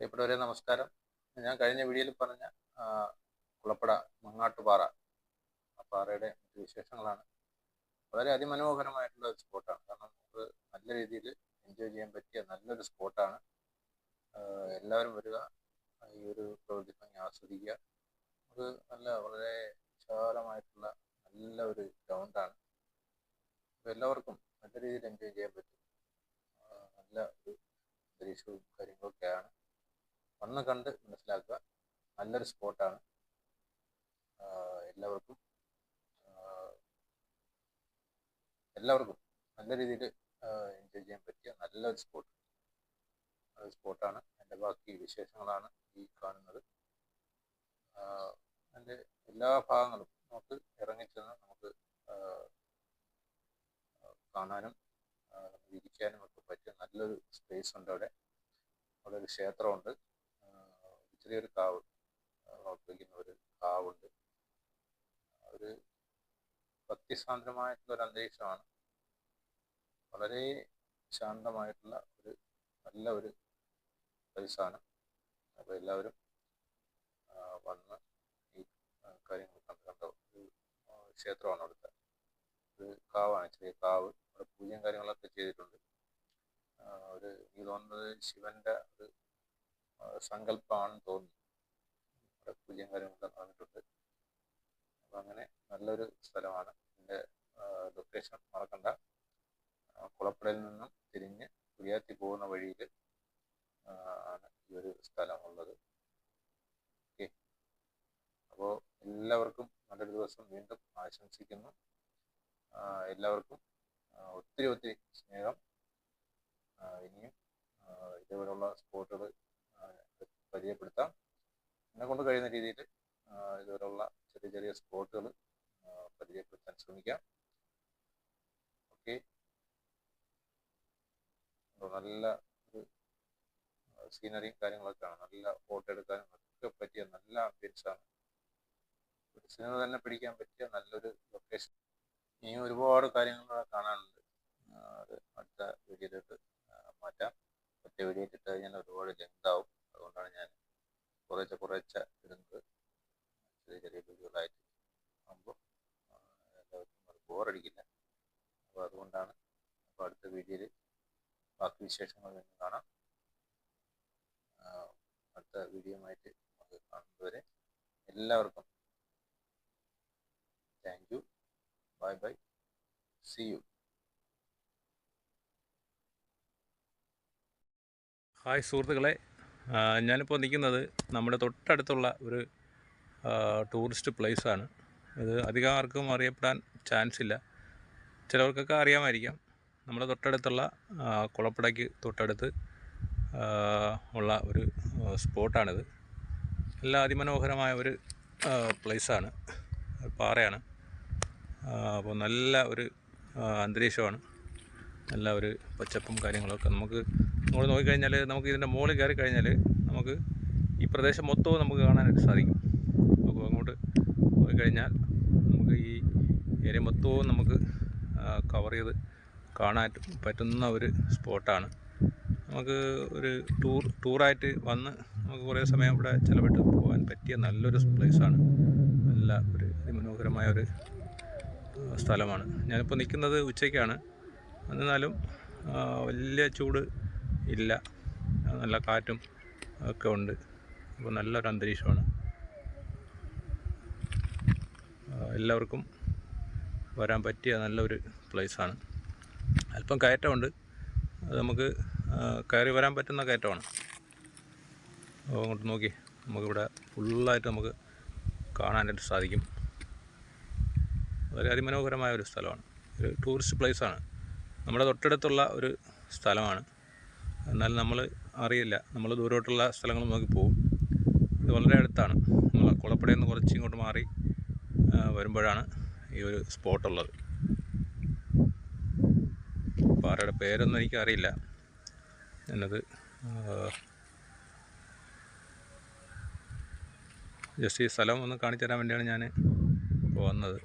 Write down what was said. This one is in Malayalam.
പ്രിയപ്പെട്ടവരെ നമസ്കാരം. ഞാൻ കഴിഞ്ഞ വീഡിയോയിൽ പറഞ്ഞ കുളപ്പട മങ്ങാട്ടുപാറ ആ പാറയുടെ വിശേഷങ്ങളാണ്. വളരെ അതിമനോഹരമായിട്ടുള്ള ഒരു സ്പോട്ടാണ്. കാരണം നമുക്ക് നല്ല രീതിയിൽ എൻജോയ് ചെയ്യാൻ പറ്റിയ നല്ലൊരു സ്പോട്ടാണ്. എല്ലാവരും വരിക ഈ ഒരു പ്രകൃതി ഭംഗി ആസ്വദിക്കുക. ഒരു നല്ല വളരെ വിശാലമായിട്ടുള്ള നല്ല ഒരു ഗ്രൗണ്ടാണ് അപ്പോൾ എല്ലാവർക്കും നല്ല രീതിയിൽ എൻജോയ് ചെയ്യാൻ പറ്റും. നല്ല ഒരു അന്തരീക്ഷവും കാര്യങ്ങളൊക്കെയാണ്. വന്ന് കണ്ട് മനസ്സിലാക്കുക. നല്ലൊരു സ്പോട്ടാണ് എല്ലാവർക്കും എല്ലാവർക്കും നല്ല രീതിയിൽ എൻജോയ് ചെയ്യാൻ പറ്റിയ നല്ലൊരു സ്പോട്ട് ഒരു സ്പോട്ടാണ് എന്റെ ബാക്കി വിശേഷങ്ങളാണ് ഈ കാണുന്നത്. അതിന്റെ എല്ലാ ഭാഗങ്ങളും നമുക്ക് ഇറങ്ങിച്ചെന്ന് നമുക്ക് കാണാനും ഇരിക്കാനും ഒക്കെ പറ്റിയ നല്ലൊരു സ്പേസ് ഉണ്ട് അവിടെ. അവിടെ ഒരു ക്ഷേത്രമുണ്ട്. ചെറിയൊരു കാവ് വയ്ക്കുന്ന ഒരു കാവുണ്ട്. ഒരു ഭക്തിസാന്ദ്രമായിട്ടുള്ള ഒരു അന്തരീക്ഷമാണ്. വളരെ ശാന്തമായിട്ടുള്ള ഒരു നല്ല ഒരു പ്ലേസാണ് അപ്പോൾ എല്ലാവരും വന്ന് ഈ കാര്യങ്ങൾ കണ്ട് കണ്ട ഒരു ക്ഷേത്രമാണ് അവിടുത്തെ. ഒരു കാവാണ് ചെറിയ കാവ്. അവിടെ പൂജയും കാര്യങ്ങളൊക്കെ ചെയ്തിട്ടുണ്ട്. ഒരു എനിക്ക് തോന്നുന്നത് ശിവന്റെ ഒരു സങ്കല്പമാണെന്ന് തോന്നുന്നു അവിടെ കാര്യങ്ങളൊക്കെ നടന്നിട്ടുണ്ട്. അപ്പം അങ്ങനെ നല്ലൊരു സ്ഥലമാണ്. എന്റെ ലൊക്കേഷൻ മറക്കണ്ട. കുളപ്പുഴയിൽ നിന്നും തിരിഞ്ഞ് കുടിയാത്തി പോകുന്ന വഴിയിൽ ആണ് ഈ ഒരു സ്ഥലമുള്ളത്. ഓക്കെ. അപ്പോൾ എല്ലാവർക്കും നല്ലൊരു ദിവസം വീണ്ടും ആശംസിക്കുന്നു. എല്ലാവർക്കും ഒത്തിരി ഒത്തിരി സ്നേഹം. ഇനിയും ഇതേപോലുള്ള സ്പോട്ടുകൾ പരിചയപ്പെടുത്താം. എന്നെ കൊണ്ട് കഴിയുന്ന രീതിയിൽ ഇതുപോലുള്ള ചെറിയ ചെറിയ സ്പോട്ടുകൾ പരിചയപ്പെടുത്താൻ ശ്രമിക്കാം. ഓക്കെ. നല്ല ഒരു സീനറിയും കാര്യങ്ങളൊക്കെയാണ്. നല്ല ഫോട്ടോ എടുക്കാനും ഒക്കെ പറ്റിയ നല്ല ആംബിയൻസ് ആണ്. ഒരു സിനിമ തന്നെ പിടിക്കാൻ പറ്റിയ നല്ലൊരു ലൊക്കേഷൻ ഇനിയും ഒരുപാട് കാര്യങ്ങൾ കാണാനുണ്ട്. അത് അടുത്ത വീഡിയോയിലോട്ട് മാറ്റാം. ഒറ്റ വീഡിയോ ഇട്ടിട്ട് കഴിഞ്ഞാൽ ഒരുപാട് ലെങ്ത് ആവും. കുറേശ്ശെ കുറേശ്ശെ ഇടുന്നത്. ചെറിയ ചെറിയ വീഡിയോകളായിട്ട് ആകുമ്പോൾ എല്ലാവർക്കും അത് ബോറടിക്കില്ല. അപ്പോൾ അതുകൊണ്ടാണ് അപ്പോൾ അടുത്ത വീഡിയോയിൽ ബാക്കി വിശേഷങ്ങൾ കാണാം. അടുത്ത വീഡിയോയുമായിട്ട് നമുക്ക് കാണുന്നതുവരെ എല്ലാവർക്കും thank you bye bye see you hi സുഹൃത്തുക്കളെ. ഞാനിപ്പോൾ നിൽക്കുന്നത് നമ്മുടെ തൊട്ടടുത്തുള്ള ഒരു ടൂറിസ്റ്റ് പ്ലേസാണ് ഇത് അധികം ആർക്കും അറിയപ്പെടാൻ ചാൻസ് ഇല്ല. ചിലവർക്കൊക്കെ അറിയാമായിരിക്കാം. നമ്മുടെ തൊട്ടടുത്തുള്ള കുളപ്പടയ്ക്ക് തൊട്ടടുത്ത് ഉള്ള ഒരു സ്പോട്ടാണിത് നല്ല അതിമനോഹരമായ ഒരു പ്ലേസ് പ്ലേസാണ് പാറയാണ്. അപ്പോൾ നല്ല ഒരു അന്തരീക്ഷമാണ്. നല്ല ഒരു പച്ചപ്പും കാര്യങ്ങളൊക്കെ നമുക്ക് നമ്മൾ നോക്കിക്കഴിഞ്ഞാൽ നമുക്ക് ഇതിന്റെ മുകളിൽ കയറി കഴിഞ്ഞാൽ നമുക്ക് ഈ പ്രദേശം മൊത്തവും നമുക്ക് കാണാനായിട്ട് സാധിക്കും. അപ്പോൾ അങ്ങോട്ട് പോയി കഴിഞ്ഞാൽ നമുക്ക് ഈ ഏരിയ മൊത്തവും നമുക്ക് കവർ ചെയ്ത് കാണാൻ പറ്റുന്ന ഒരു സ്പോട്ടാണ്. നമുക്ക് ഒരു ടൂർ ടൂറായിട്ട് വന്ന് നമുക്ക് കുറേ സമയം ഇവിടെ ചിലവിട്ട് പോകാൻ പറ്റിയ നല്ലൊരു പ്ലേസാണ്. നല്ല ഒരു അതിമനോഹരമായ ഒരു സ്ഥലമാണ്. ഞാനിപ്പോൾ നിൽക്കുന്നത് ഉച്ചയ്ക്കാണ്. എന്നാലും വലിയ ചൂട് ഇല്ല. നല്ല കാറ്റും ഒക്കെ ഉണ്ട്. അപ്പോൾ നല്ലൊരു അന്തരീക്ഷമാണ്. എല്ലാവർക്കും വരാൻ പറ്റിയ നല്ലൊരു പ്ലേസാണ് അല്പം കയറ്റമുണ്ട്. അത് നമുക്ക് കയറി വരാൻ പറ്റുന്ന കയറ്റമാണ്. അപ്പോൾ അങ്ങോട്ട് നോക്കി. നമുക്കിവിടെ ഫുള്ളായിട്ട് നമുക്ക് കാണാനായിട്ട് സാധിക്കും. വളരെ അതിമനോഹരമായ ഒരു സ്ഥലമാണ്. ഒരു ടൂറിസ്റ്റ് പ്ലേസാണ് നമ്മുടെ തൊട്ടടുത്തുള്ള ഒരു സ്ഥലമാണ്. എന്നാൽ നമ്മൾ അറിയില്ല. നമ്മൾ ദൂരോട്ടുള്ള സ്ഥലങ്ങൾ നോക്കി പോകും ഇത് വളരെ അടുത്താണ്. നമ്മൾ കുളപ്പടയിൽ നിന്ന് കുറച്ച് ഇങ്ങോട്ട് മാറി വരുമ്പോഴാണ് ഈ ഒരു സ്പോട്ടുള്ളത് പാറയുടെ പേരൊന്നും എനിക്കറിയില്ല എന്നത് ജസ്റ്റ് ഈ സ്ഥലം ഒന്ന് കാണിച്ചു തരാൻ വേണ്ടിയാണ് ഞാൻ വന്നത്.